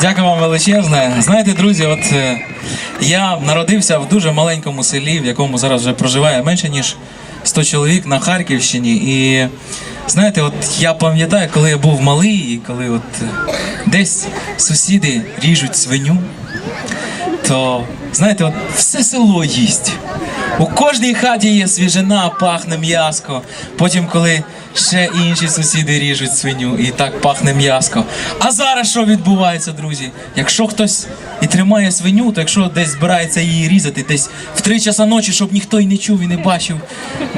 Дякую вам величезне. Знаєте, друзі, от е, я народився в дуже маленькому селі, в якому зараз вже проживає менше ніж 100 чоловік на Харківщині. І знаєте, от я пам'ятаю, коли я був малий, і коли от е, десь сусіди ріжуть свиню, то знаєте, от все село їсть. У кожній хаті є свіжина, пахне м'яско. Потім, коли ще інші сусіди ріжуть свиню, і так пахне м'яско. А зараз що відбувається, друзі? Якщо хтось і тримає свиню, то якщо десь збирається її різати, десь в три часа ночі, щоб ніхто і не чув і не бачив.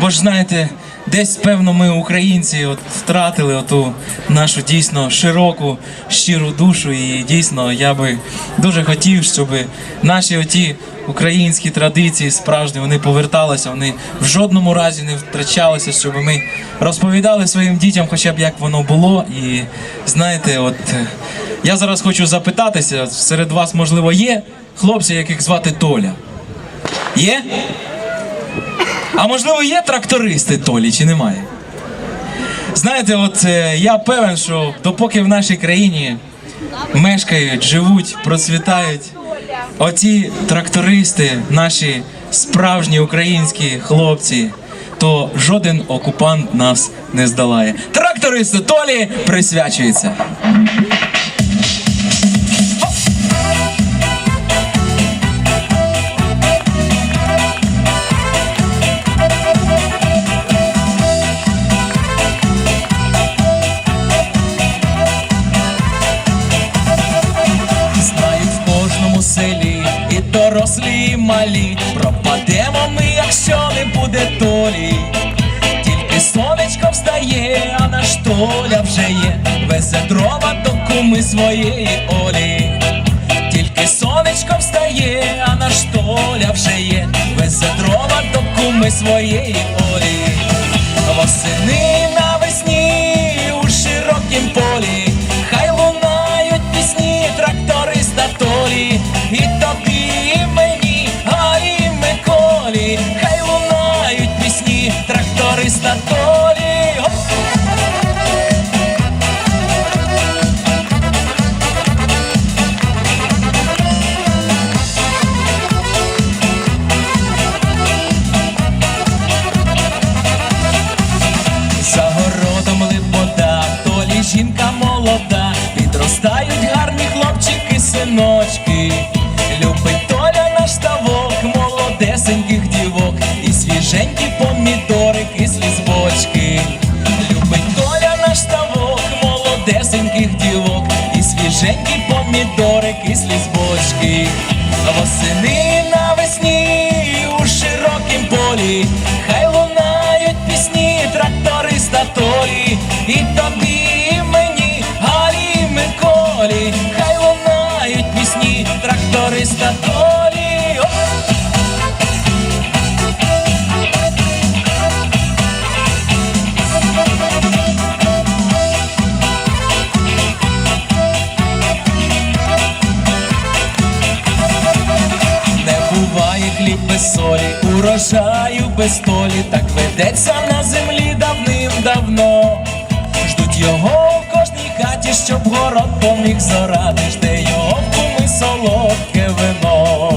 Бо ж знаєте, десь певно ми, українці, от втратили оту нашу дійсно широку, щиру душу. І дійсно я би дуже хотів, щоб наші оті українські традиції справжні вони поверталися, вони в жодному разі не втрачалися, щоб ми розповідали своїм дітям, хоча б як воно було. І знаєте, от я зараз хочу запитатися: серед вас, можливо, є хлопці, яких звати Толя? Є? А можливо, є трактористи Толі чи немає? Знаєте, от е, я певен, що допоки в нашій країні мешкають, живуть, процвітають оці трактористи, наші справжні українські хлопці, то жоден окупант нас не здолає. Трактористу Толі присвячується. Пропадемо ми, якщо не буде толі. Тільки сонечко встає, а наш толя вже є. Везе дрова до куми своєї олі. Тільки сонечко встає, а наш толя вже є. Везе дрова до куми своєї олі. Восени навесні у широкім полі, помідорики, з бочки. Восени навесні у широкім полі, хай лунають пісні тракториста Толі, і тобі, і мені, Галі, Миколі, хай лунають пісні тракториста Толі. Без солі, урожаю без толі, так ведеться на землі давним-давно. Ждуть його в кожній хаті, щоб город поміг зорати, жде його в куми солодке вино.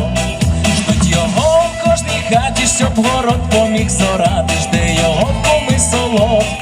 Ждуть його в кожній хаті, щоб город поміг зорати, жде його в куми солодке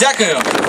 Дякую.